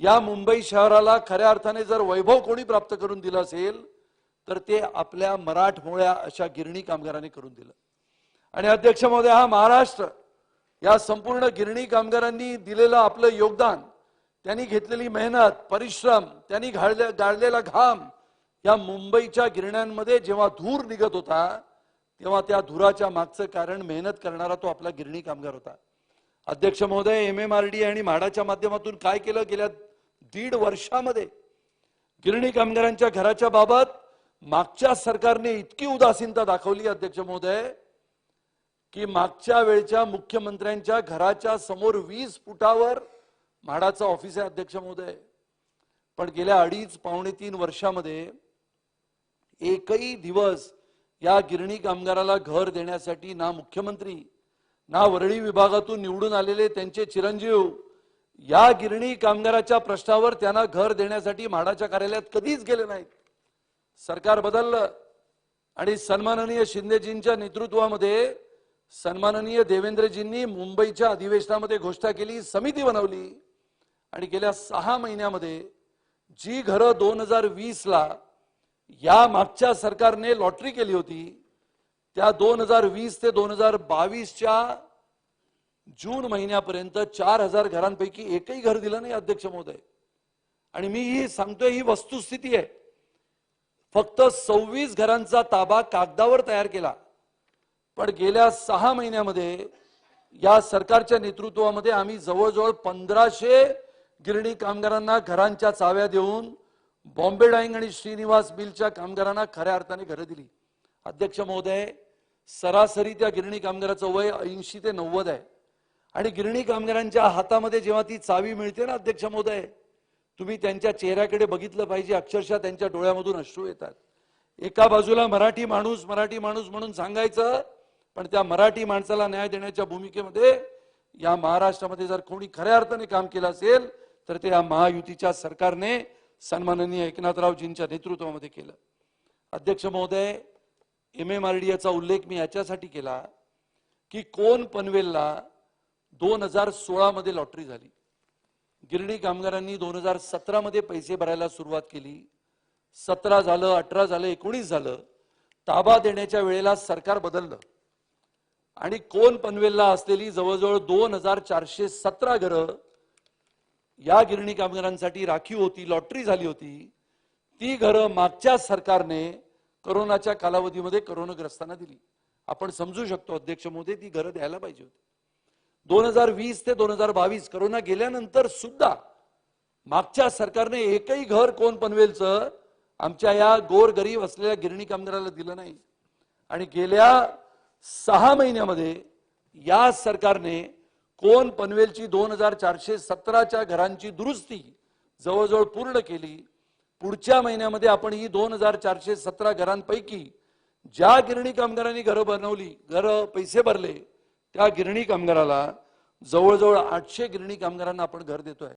या मुंबई शहराला खऱ्या अर्थाने जर वैभव कोणी प्राप्त करून दिलं असेल तर ते आपल्या मराठमोळ्या अशा गिरणी कामगारांनी करून दिलं. आणि अध्यक्ष महोदय हा महाराष्ट्र या संपूर्ण गिरणी कामगारांनी दिलेलं आपलं योगदान त्यांनी घेतलेली मेहनत परिश्रम त्यांनी घाळले गाळलेला घाम या मुंबईच्या गिरण्यांमध्ये जेव्हा धूर निघत होता तेव्हा त्या धुराच्या मागचं कारण मेहनत करणारा तो आपला गिरणी कामगार होता. अध्यक्ष महोदय एम एम आर डी आणि म्हाडाच्या माध्यमातून काय केलं गेल्या दीड वर्षामध्ये गिरणी कामगारांच्या घराच्या बाबत मागच्या सरकारने इतकी उदासीनता दाखवली अध्यक्ष महोदय की मागच्या वेळच्या मुख्यमंत्र्यांच्या घराच्या समोर वीस फुटावर म्हाडाचं ऑफिस आहे अध्यक्ष महोदय. पण गेल्या अडीच पावणे तीन वर्षामध्ये एकही दिवस या गिरणी कामगाराला घर देण्यासाठी ना मुख्यमंत्री ना वरळी विभागातून निवडून आलेले त्यांचे चिरंजीव या गिरणी कामगाराच्या प्रश्नावर त्यांना घर देण्यासाठी म्हाडाच्या कार्यालयात कधीच गेले नाहीत. सरकार बदललं आणि सन्माननीय शिंदेजींच्या नेतृत्वामध्ये सन्माननीय देवेंद्रजींनी मुंबईच्या अधिवेशनामध्ये घोषणा केली समिती बनवली आणि गेल्या सहा महिन्यामध्ये जी घरं दोन हजार वीसला या मागच्या सरकारने लॉटरी केली होती त्या दोन हजार वीस ते दोन हजार बावीसच्या जून महिन्यापर्यंत चार हजार घरांपैकी एकही घर दिलं नाही अध्यक्ष महोदय. आणि मी ही सांगतोय ही वस्तुस्थिती आहे. फक्त सव्वीस घरांचा ताबा कागदावर तयार केला. पण गेल्या सहा महिन्यामध्ये या सरकारच्या नेतृत्वामध्ये आम्ही जवळजवळ पंधराशे गिरणी कामगारांना घरांच्या चाव्या देऊन बॉम्बे डाईंग आणि श्रीनिवास बिलच्या कामगारांना खऱ्या अर्थाने घरं दिली. अध्यक्ष महोदय सरासरी त्या गिरणी कामगाराचं वय ऐंशी ते नव्वद आहे. आणि गिरणी कामगारांच्या हातामध्ये जेव्हा ती चावी मिळते ना अध्यक्ष महोदय तुम्ही त्यांच्या चेहऱ्याकडे बघितलं पाहिजे अक्षरशः त्यांच्या डोळ्यामधून अश्रू येतात. एका बाजूला मराठी माणूस मराठी माणूस म्हणून सांगायचं पण त्या मराठी माणसाला न्याय देण्याच्या भूमिकेमध्ये या महाराष्ट्रामध्ये जर कोणी खऱ्या अर्थाने काम केलं असेल तर ते या महायुतीच्या सरकारने सन्माननीय एकनाथरावजींच्या नेतृत्वामध्ये केलं. अध्यक्ष महोदय एम एम आर डी याचा उल्लेख मी याच्यासाठी केला की कोण पनवेलला दोन हजार सोळा मध्ये लॉटरी झाली. गिरणी कामगारांनी दोन हजार सतरा मध्ये पैसे भरायला सुरुवात केली. सतरा झालं अठरा झालं एकोणीस झालं. ताबा देण्याच्या वेळेला सरकार बदललं. आणि कोण पनवेलला असलेली जवळजवळ दोन हजार चारशे सतरा घरं या गिरणी कामगारांसाठी राखीव होती लॉटरी झाली होती. ती घरं मागच्या सरकारने करोनाच्या कालावधीमध्ये करोनाग्रस्तांना दिली. आपण समजू शकतो अध्यक्ष मोदी ती घरं द्यायला पाहिजे होती. दोन हजार वीस ते दोन हजार बावीस करोना गेल्यानंतर सुद्धा मागच्या सरकारने एकही घर कोण पनवेलचं आमच्या या गोर गरीब असलेल्या गिरणी कामगाराला दिलं नाही. आणि गेल्या सहा महिन्यामध्ये या सरकारने कोण पनवेलची दोन हजार चारशे सतराच्या घरांची दुरुस्ती जवळजवळ पूर्ण केली पुढच्या महिन्यामध्ये आपण ही दोन हजार चारशे सतरा घरांपैकी ज्या गिरणी कामगारांनी घरं बनवली घरं पैसे भरले त्या गिरणी कामगाराला जवळजवळ आठशे गिरणी कामगारांना आपण घर देतोय.